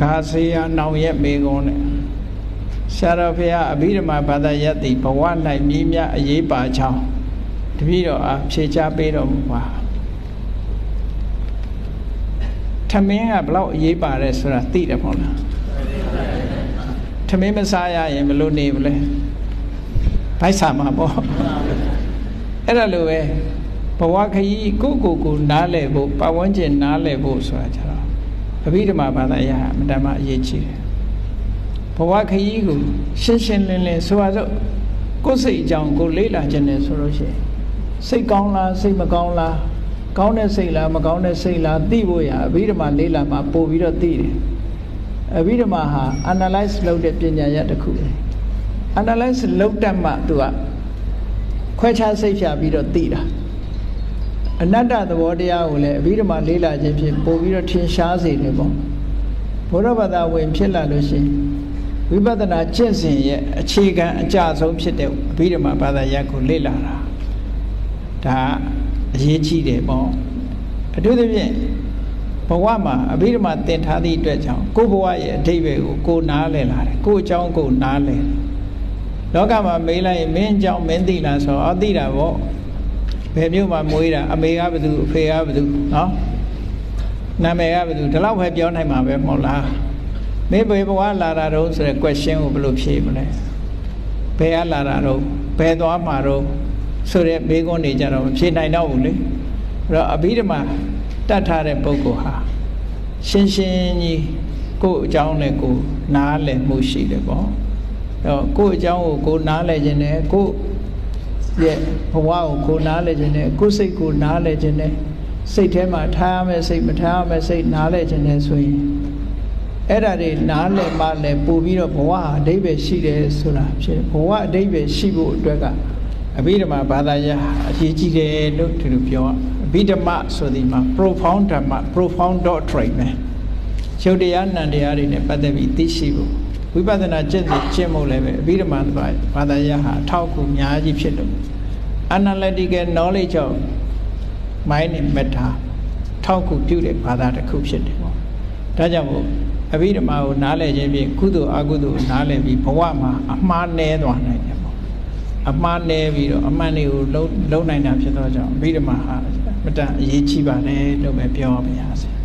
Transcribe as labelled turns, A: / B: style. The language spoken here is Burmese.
A: ဂါစေယနောင်ရဲ့မေကွန်းနဲ့ဆရာတော်ဘုရားအဘိဓမ္မာဘာသာယတ်တိဘဝ၌မြည်မြအရေးပါချောင်းတပည့်တော်အားဖြေချပေးတော်မူပါထမင်းကဘလောက်အရေးပါတယ်ဆိုတာသိတယ်မဟုတ်လားထမင်းမစားရရင်ဘယ်လိုနေမလဲဗိုက်ဆာမှာပေါ့အဲ့ဒါလိုပဲဘဝခရီးကိုယ့်ကိုယ်ကိုနားလည်ဖို့ပတ်ဝန်းကျင်နားလည်ဖို့ဆိုတာကြတော့ အဘိဓမ္မာဘာသာအရာအမှန်တမ်းအရေးကြီးတယ်ဘဝခရီးကိုရှင်းရှင်းလင်းလင်းဆိုပါစို့ကိုယ်စိတ်အကြောင်းကိုလေ့လာခြင်းနဲ့ဆိုလို့ရှိရင်စိတ်ကောင်းလားစိတ်မကောင်းလားကောင်းတဲ့စိတ်လားမကောင်းတဲ့စိတ်လားသိဖို့ရအဘိဓမ္မာလေ့လာမှပို့ပြီးတော့သိတယ်အဘိဓမ္မာဟာ analyze လုပ်တဲ့ပညာရပ်တစ်ခုပဲ analyze လုပ်တတ်မှသူကခွဲခြားစိတ်ဖြာပြီးတော့သိတာ အနတ္တသဘောတရားကိုလည်းအဘိဓမ္မာလေးလာခြင်းဖြင့်ပို့ပြီးတော့ထင်ရှားစေတယ်ပေါ့ဘုရားဘာသာဝင်ဖြစ်လာလို့ရှိရင်ဝိပဿနာကျင့်စဉ်ရဲ့အခြေခံအကြဆုံးဖြစ်တဲ့အဘိဓမ္မာဘာသာရပ်ကိုလေ့လာတာဒါအရေးကြီးတယ်ပေါ့အထူးသဖြင့်ဘဝမှာအဘိဓမ္မာသင်ထားသည့်အတွက်ကြောင့်ကိုယ့်ဘဝရဲ့အဓိပ္ပာယ်ကိုကိုယ်နားလည်လာတယ်ကိုယ့်အကြောင်းကိုယ်နားလည်လောကမှာမေးလိုက်ရင်မင်းအကြောင်းမင်းသိလားဆိုတော့အသိတာပေါ့ ဘယ်မျိုးမှမွေးတာအမေကဘယ်သူအဖေကဘယ်သူနော်နာမည်ကဘယ်သူဒီလောက်ပဲပြောနိုင်မှာပဲမဟုတ်လားမင်းဘယ်ဘဝလာတာတော့ဆိုတဲ့ question ကိုဘယ်လိုဖြေမလဲဘယ်ကလာတာတော့ဘယ်သွားမှာတော့ဆိုတဲ့မေးခွန်းတွေကြတော့မဖြေနိုင်တော့ဘူးလေအဲ့တော့အဘိဓမ္မာတတ်ထားတဲ့ပုဂ္ဂိုလ်ဟာရှင်းရှင်းကြီးကိုယ့်အကြောင်းနဲ့ကိုယ်နားလည်မှုရှိတယ်ပေါ့အဲ့တော့ကိုယ့်အကြောင်းကိုကိုယ်နားလည်ခြင်းနဲ့ကိုယ့် ရဲ့ဘဝကိုကိုယ်နားလည်ခြင်းနဲ့ကိုယ်စိတ်ကိုနားလည်ခြင်းနဲ့စိတ်ထဲမှာထားရမယ့်စိတ်မထားရမယ့်စိတ်နားလည်ခြင်းနဲ့ဆိုရင်အဲ့ဒါတွေနားလည်မှလည်းပို့ပြီးတော့ဘဝအဓိပ္ပာယ်ရှိတယ်ဆိုတာဖြစ်ဘဝအဓိပ္ပာယ်ရှိဖို့အတွက်ကအဘိဓမ္မာဘာသာရအရေးကြီးတယ်လို့သူတို့ပြောအဘိဓမ္မာဆိုဒီမှာ profound ဓမ္မ profound doctrine ပဲရုပ်တရားနံတရားတွေနဲ့ပတ်သက်ပြီးသိရှိဖို့ ဝိပဿနာကျင့်ကျင့်မှုလည်းပဲအဘိဓမ္မာဘာသာရဟာအထောက်အကူအများကြီးဖြစ်လို့ analytical knowledge of mind and matter ထောက်ကူပြုတဲ့ဘာသာတစ်ခုဖြစ်တယ်ပေါ့ဒါကြောင့်မို့အဘိဓမ္မာကိုနားလည်ခြင်းဖြင့်ကုသိုလ်အကုသိုလ်ကိုနားလည်ပြီးဘဝမှာအမှားနည်းသွားနိုင်တယ်ပေါ့အမှားနည်းပြီးတော့အမှန်တွေကိုလုံးလုံးနိုင်တာဖြစ်သောကြောင့်အဘိဓမ္မာဟာမတန်အရေးကြီးပါတယ်လို့ပဲပြောပါရစေ